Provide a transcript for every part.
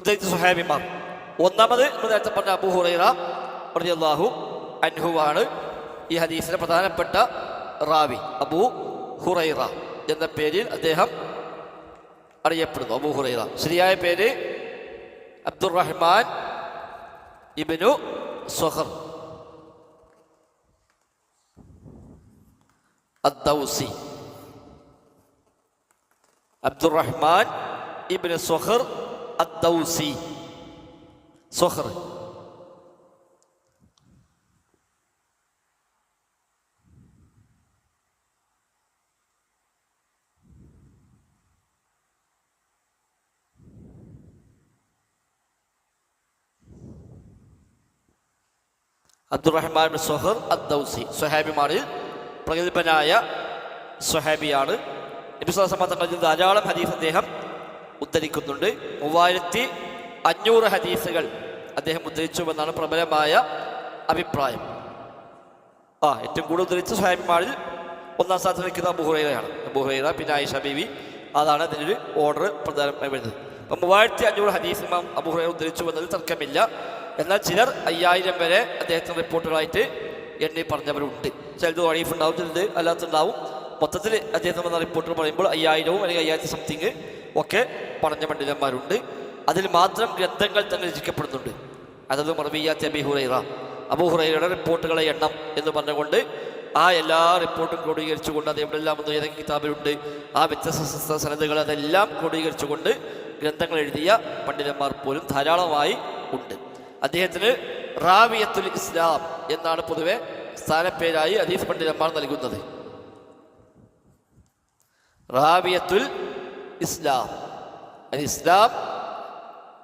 ഉദ്ധരിച്ച സുഹാബിമാർ. ഒന്നാമത് നേരത്തെ പറഞ്ഞ അബു ഹുറൈറ റളിയല്ലാഹു അൻഹുവാണ് ഈ ഹദീസിലെ പ്രധാനപ്പെട്ട റാവി അബു ഹുറൈറ എന്ന പേരിൽ അദ്ദേഹം അറിയപ്പെടുന്നു. അബു ഹുറൈറ. ശരിയായ പേര് അബ്ദുറഹ്മാൻ ഇബിനു സൊഹർ അദ്ദൗസി. അബ്ദുറഹ്മാൻ ഇബിന് സൊഹർ അദ്ദൗസി സൊഹർ അബ്ദുറഹ്മാൻ സൊഹർ അദ്ദൗസി. സ്വഹാബിമാരിൽ പ്രഗത്ഭനായ സ്വഹാബിയാണ് നബിസ്വലാസം തങ്ങളിൽ ധാരാളം ഹദീസ് അദ്ദേഹം ഉദ്ധരിക്കുന്നുണ്ട്. മൂവായിരത്തി അഞ്ഞൂറ് ഹദീസുകൾ അദ്ദേഹം ഉദ്ധരിച്ചു എന്നാണ് പ്രബലമായ അഭിപ്രായം. ആ ഏറ്റവും കൂടുതൽ ഉദ്ധരിച്ച സ്വഹാബിമാരിൽ ഒന്നാം സ്ഥാനത്ത് നിൽക്കുന്ന അബുഹുറൈറയാണ് അബുഹുറൈറ പിന്നെ ആയിഷ ബീവി. അതാണ് അതിനൊരു ഓർഡർ പ്രധാനമായി വരുന്നത്. അപ്പം മൂവായിരത്തി അഞ്ഞൂറ് ഹദീസ് ഇമാം അബുഹുറൈ ഉദ്ധരിച്ചു എന്നതിൽ തർക്കമില്ല. എന്നാൽ ചിലർ അയ്യായിരം വരെ അദ്ദേഹത്തിന് റിപ്പോർട്ടുകളായിട്ട് എണ്ണി പറഞ്ഞവരുണ്ട്. ചിലത് വഴീഫ് ഉണ്ടാവും ചിലത് അല്ലാത്തുണ്ടാവും മൊത്തത്തിൽ അദ്ദേഹത്തിന് വന്ന റിപ്പോർട്ടുകൾ പറയുമ്പോൾ അയ്യായിരവും അല്ലെങ്കിൽ അയ്യായിരത്തി സംതിങ് ഒക്കെ പറഞ്ഞ പണ്ഡിതന്മാരുണ്ട്. അതിൽ മാത്രം ഗ്രന്ഥങ്ങൾ തന്നെ രചിക്കപ്പെടുന്നുണ്ട്. അതത് മറവിയാത്തി അബി ഹുറൈറ. അബു ഹുറൈറയുടെ റിപ്പോർട്ടുകളെ എണ്ണം എന്ന് പറഞ്ഞുകൊണ്ട് ആ എല്ലാ റിപ്പോർട്ടും ക്രോഡീകരിച്ചുകൊണ്ട് അത് എവിടെല്ലാം വന്നു ഏതൊക്കെ കിതാബിലുണ്ട്. ആ വ്യത്യസ്ത സനതകൾ അതെല്ലാം ക്രോഡീകരിച്ചുകൊണ്ട് ഗ്രന്ഥങ്ങൾ എഴുതിയ പണ്ഡിതന്മാർ പോലും ധാരാളമായി ഉണ്ട്. അദ്ദേഹത്തിന് റാവിയത്തുൽ ഇസ്ലാം എന്നാണ് പൊതുവെ സ്ഥാനപ്പേരായി അദീഫ് പണ്ഡിതന്മാർ നൽകുന്നത്. റാവിയത്തുൽ ഇസ്ലാം. അത് ഇസ്ലാം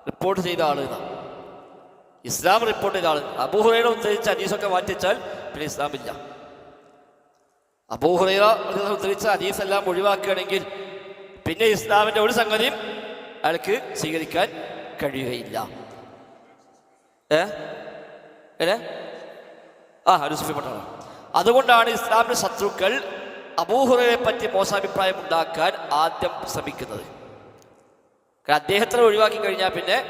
റിപ്പോർട്ട് ചെയ്ത ആൾ എന്നാണ്. ഇസ്ലാം റിപ്പോർട്ട് ചെയ്ത ആൾ. അബൂഹുറൈറ ഉദ്ധരിച്ച അനീസൊക്കെ മാറ്റിച്ചാൽ പിന്നെ ഇസ്ലാം ഇല്ല. അബൂഹുറൈറ ഉദ്ധരിച്ച അനീസ് എല്ലാം ഒഴിവാക്കുകയാണെങ്കിൽ പിന്നെ ഇസ്ലാമിന്റെ ഒരു സംഗതിയും അയാൾക്ക് സ്വീകരിക്കാൻ കഴിയുകയില്ല. ഏ? ആ അനുസരിക്കപ്പെട്ടതാണ് അതുകൊണ്ടാണ് ഇസ്ലാമിന്റെ ശത്രുക്കൾ അബൂഹുറയെ പറ്റി മോശാഭിപ്രായം ഉണ്ടാക്കാൻ ആദ്യം ശ്രമിക്കുന്നത്. കാരണം അദ്ദേഹത്തിനെ ഒഴിവാക്കി കഴിഞ്ഞാൽ പിന്നെ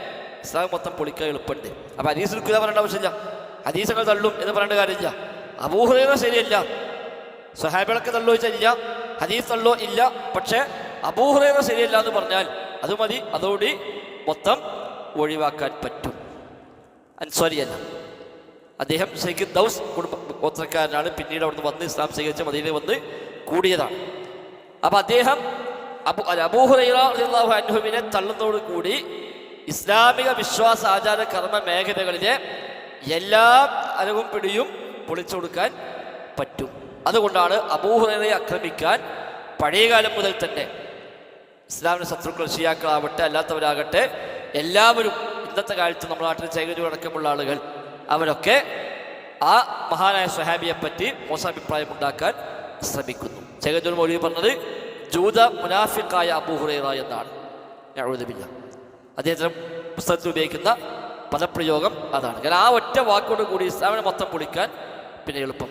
ഇസ്ലാം മൊത്തം പൊളിക്കാൻ എളുപ്പമുണ്ട് അപ്പൊ ഹദീസ് എടുക്കുക പറയേണ്ട ആവശ്യമില്ല അനീസങ്ങൾ തള്ളും എന്ന് പറയേണ്ട കാര്യമില്ല. അബൂഹുറൈറ ശരിയല്ല. സഹാബികളൊക്കെ തള്ളു വെച്ചില്ല ഹദീസ് തള്ളോ ഇല്ല. പക്ഷെ അബൂഹുറൈറ ശരിയല്ല എന്ന് പറഞ്ഞാൽ അത് മതി. അതോടി മൊത്തം ഒഴിവാക്കാൻ പറ്റും. അൻസ്വാരിയല്ല അദ്ദേഹം ശരിക്കും ദൗസ് കുടുംബ ഗോത്രക്കാരനാണ്. പിന്നീട് അവിടുന്ന് വന്ന് ഇസ്ലാം സ്വീകരിച്ച മദീനയിൽ വന്ന് കൂടിയതാണ്. അപ്പൊ അദ്ദേഹം അബു അബൂഹുറൈറാഹു അൻഹുവിനെ തള്ളുന്നതോട് കൂടി ഇസ്ലാമിക വിശ്വാസ ആചാര കർമ്മ മേഖലകളിലെ എല്ലാ അരവും പിടിയും പൊളിച്ചു കൊടുക്കാൻ പറ്റും. അതുകൊണ്ടാണ് അബൂഹുറൈറയെ ആക്രമിക്കാൻ പഴയകാലം മുതൽ തന്നെ ഇസ്ലാമിന്റെ ശത്രുക്കൾ ഷിയാക്കളാവട്ടെ അല്ലാത്തവരാകട്ടെ എല്ലാവരും ഇന്നത്തെ കാലത്ത് നമ്മുടെ നാട്ടിൽ ചൈകരു അടക്കമുള്ള ആളുകൾ അവരൊക്കെ ആ മഹാനായ സ്വഹാബിയെ പറ്റി മോശാഭിപ്രായം ഉണ്ടാക്കാൻ ശ്രമിക്കുന്നു. ചൈകജൂർ മൗലി പറഞ്ഞത് ജൂത മുനാഫിക്കായ അബൂഹുറൈറ എന്നാണ്. ഞാഴുതമില്ല അദ്ദേഹത്തിന് പുസ്തകത്തിൽ ഉപയോഗിക്കുന്ന പദപ്രയോഗം അതാണ്. കാരണം ആ ഒറ്റ വാക്കോട് കൂടി ഇസ്ലാമിനെ മൊത്തം പൊളിക്കാൻ പിന്നെ എളുപ്പം.